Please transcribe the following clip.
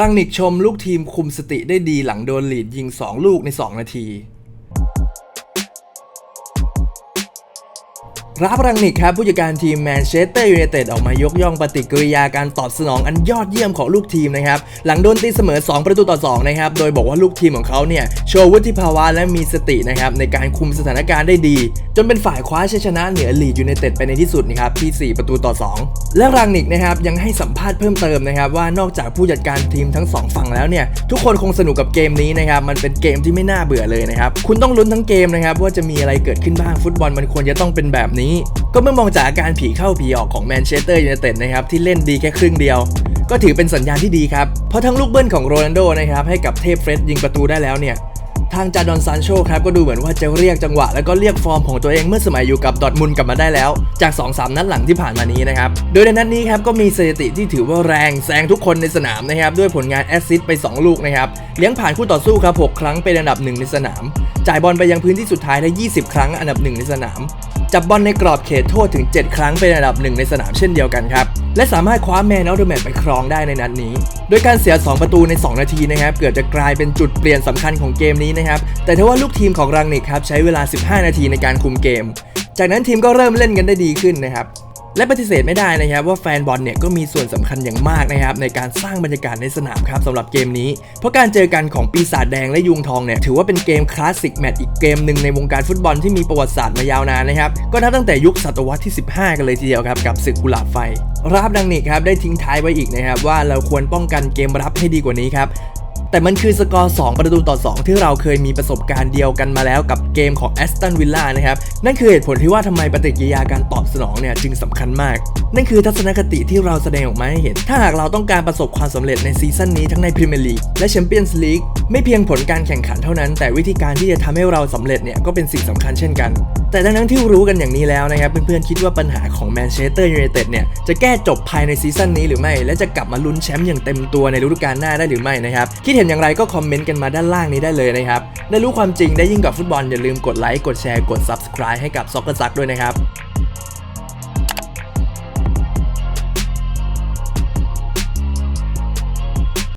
รังนิกชมลูกทีมคุมสติได้ดีหลังโดนลีดยิง 2 ลูกใน 2 นาทีรับรังนิกครับผู้จัดการทีมแมนเชสเตอร์ยูไนเต็ดออกมายกย่องปฏิกิริยาการตอบสนองอันยอดเยี่ยมของลูกทีมนะครับ หลังโดนตีเสมอ 2 ประตูต่อ 2 นะครับ โดยบอกว่าลูกทีมของเขาเนี่ย โชว์วุฒิภาวะและมีสตินะครับ ในการคุมสถานการณ์ได้ดี จนเป็นฝ่ายคว้าชัยชนะเหนือลีดยูไนเต็ดไปในที่สุดนะครับที่ 4 ประตูต่อ 2 และรังนิกนะครับยังให้สัมภาษณ์เพิ่มเติมนะครับว่านอกจากผู้จัดการทีมทั้งสองฝั่งแล้วเนี่ยทุกคนคงสนุกกับเกมนี้นะครับมันเป็นเกมที่ไม่น่าเบื่อเลยนะครับคุณต้องลุ้นทั้งเกมนะครับว่าจะมีอะไรเกิดขึ้นบ้างฟุตบอลมันควรจะต้องเป็นแบบนี้ ก็เมื่อมองจากอาการผีเข้าผีออกของแมนเชสเตอร์ยูไนเต็ดนะครับที่เล่นดีแค่ครึ่งเดียวก็ถือเป็นสัญญาณที่ดีครับ เพราะทั้งลูกเบิ้ลของโรนัลโดนะครับให้กับเทพเฟรดยิงประตูได้แล้วเนี่ย ทางจาดอนซานโชครับก็ดูเหมือนว่าจะเรียกจังหวะ แล้วก็เรียกฟอร์มของตัวเองเมื่อสมัยอยู่กับดอทมุนกลับมาได้แล้ว จาก 2-3 นัดหลังที่ผ่านมานี้นะครับ โดยในนัดนี้ครับก็มีสถิติที่ถือว่าแรงแซงทุกคนในสนามนะครับด้วยผลงานแอสซิสต์ไป 2 ลูกนะครับเลี้ยงผ่านคู่ต่อสู้ครับ6ครั้งเป็นอันดับ 1 ในสนาม จ่ายบอลไปยังพื้นที่สุดท้ายได้ 20 ครั้งอันดับ 1 ในสนาม จับบอลในกรอบเขตโทษถึง 7 ครั้งเป็นอันดับหนึ่งในสนามเช่นเดียวกันครับและสามารถคว้าแมนออฟเดอะแมตไปครองได้ในนัดนี้ โดยการเสีย 2 ประตูใน 2 นาทีนะครับเกือบจะกลายเป็นจุดเปลี่ยนสำคัญของเกมนี้นะครับแต่ทว่าลูกทีมของรังนิกครับใช้เวลา 15 นาทีในการคุมเกม จากนั้นทีมก็เริ่มเล่นกันได้ดีขึ้นนะครับ และปฏิเสธไม่ได้นะครับว่าแฟนบอลเนี่ยก็มีส่วนสำคัญอย่างมากนะครับในการสร้างบรรยากาศในสนามครับสำหรับเกมนี้ เพราะการเจอกันของปีศาจแดงและยุงทองเนี่ยถือว่าเป็นเกมคลาสสิกแมตช์อีกเกมหนึ่งในวงการฟุตบอลที่มีประวัติศาสตร์มายาวนานนะครับก็นับตั้งแต่ยุคศตวรรษที่ 15 กันเลยทีเดียวครับกับศึกกุหลาบไฟราบดังนิกครับได้ทิ้งท้ายไว้อีกนะครับว่าเราควรป้องกันเกมรับให้ดีกว่านี้ครับ แต่มันคือสกอร์ 2 ประตูต่อ 2 ที่เราเคยมีประสบการณ์เดียวกันมาแล้วกับเกมของแอสตันวิลล่านะครับ นั่นคือเหตุผลที่ว่าทำไมปฏิกิริยาการตอบสนองเนี่ยจึงสำคัญมาก นั่นคือทัศนคติที่เราแสดงออกมาให้เห็น ถ้าหากเราต้องการประสบความสำเร็จในซีซั่นนี้ทั้งในพรีเมียร์ลีกและแชมเปี้ยนส์ลีกไม่เพียงผลการแข่งขันเท่านั้น แต่วิธีการที่จะทำให้เราสำเร็จเนี่ยก็เป็นสิ่งสำคัญเช่นกัน แต่ทั้งนั้นที่รู้กันอย่างนี้แล้วนะครับเพื่อนๆคิดว่าปัญหาของแมนเชสเตอร์ยูไนเต็ดเนี่ยจะแก้จบภายในซีซั่นนี้หรือไม่ และจะกลับมาลุ้นแชมป์อย่างเต็มตัวในฤดูกาลหน้าได้หรือไม่นะครับคิดเห็นอย่างไรก็คอมเมนต์กันมาด้านล่างนี้ได้เลยนะครับ ได้รู้ความจริงได้ยิ่งกว่าฟุตบอลอย่าลืมกดไลค์กดแชร์กด subscribe ให้กับซ็อกเกอร์ซักด้วยนะครับ